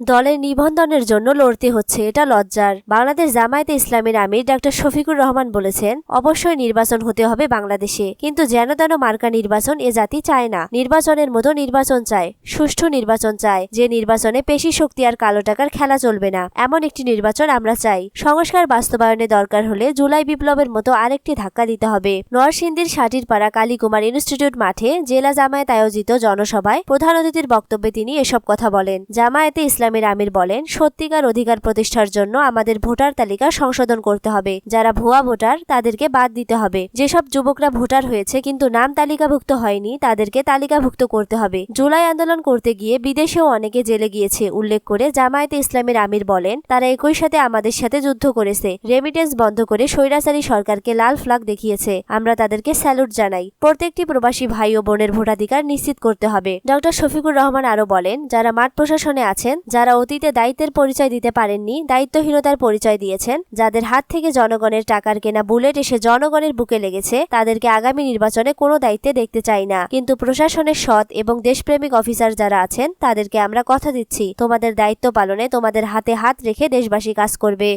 দলের নিবন্ধনের জন্য লড়তে হচ্ছে, এটা লজ্জার। বাংলাদেশ জামায়াতে ইসলামের আমির ডাক্তার শফিকুর রহমান বলেছেন, অবশ্যই নির্বাচন হতে হবে বাংলাদেশে। কিন্তু যেন তেন মার্কা নির্বাচন এ জাতি চায় না। নির্বাচনের মতো নির্বাচন চায়, সুষ্ঠু নির্বাচন চায়। যে নির্বাচনে পেশি শক্তি আর কালো টাকার খেলা চলবে না, এমন একটি নির্বাচন আমরা চাই। সংস্কার বাস্তবায়নে দরকার হলে জুলাই বিপ্লবের মতো আরেকটি ধাক্কা দিতে হবে। নরসিংদীর সাটিরপাড়া কালীকুমার ইনস্টিটিউট মাঠে জেলা জামায়াত আয়োজিত জনসভায় প্রধান অতিথির বক্তব্যে তিনি এসব কথা বলেন। জামায়াতে ইসলামের আমির বলেন, সত্যিকার অধিকার প্রতিষ্ঠার জন্য আমাদের ভোটার তালিকা সংশোধন করতে হবে। যারা ভুয়া ভোটার, তাদেরকে বাদ দিতে হবে। যেসব যুবকরা ভোটার হয়েছে কিন্তু নাম তালিকাভুক্ত হয়নি, তাদেরকে তালিকাভুক্ত করতে হবে। জুলাই আন্দোলন করতে গিয়ে বিদেশেও অনেকে জেলে গিয়েছে, উল্লেখ করে জামায়াতে ইসলামের আমির বলেন, তারা একই সাথে আমাদের সাথে যুদ্ধ করেছে। রেমিটেন্স বন্ধ করে স্বৈরাচারী সরকারকে লাল ফ্লাগ দেখিয়েছে। আমরা তাদেরকে স্যালুট জানাই। প্রত্যেকটি প্রবাসী ভাই ও বোনের ভোটাধিকার নিশ্চিত করতে হবে। ডক্টর শফিকুর রহমান আরও বলেন, যারা মাঠ প্রশাসনে আছেন যারা অতীতে দায়িত্বের পরিচয় দিতে পারেননি, দায়িত্বহীনতার পরিচয় দিয়েছেন, যাদের হাত থেকে জনগণের টাকার কেনা বুলেট এসে জনগণের বুকে লেগেছে, তাদেরকে আগামী নির্বাচনে কোনো দায়িত্বে দেখতে চাই না। কিন্তু প্রশাসনের সৎ এবং দেশপ্রেমিক অফিসার যারা আছেন, তাদেরকে আমরা কথা দিচ্ছি, তোমাদের দায়িত্ব পালনে তোমাদের হাতে হাত রেখে দেশবাসী কাজ করবে।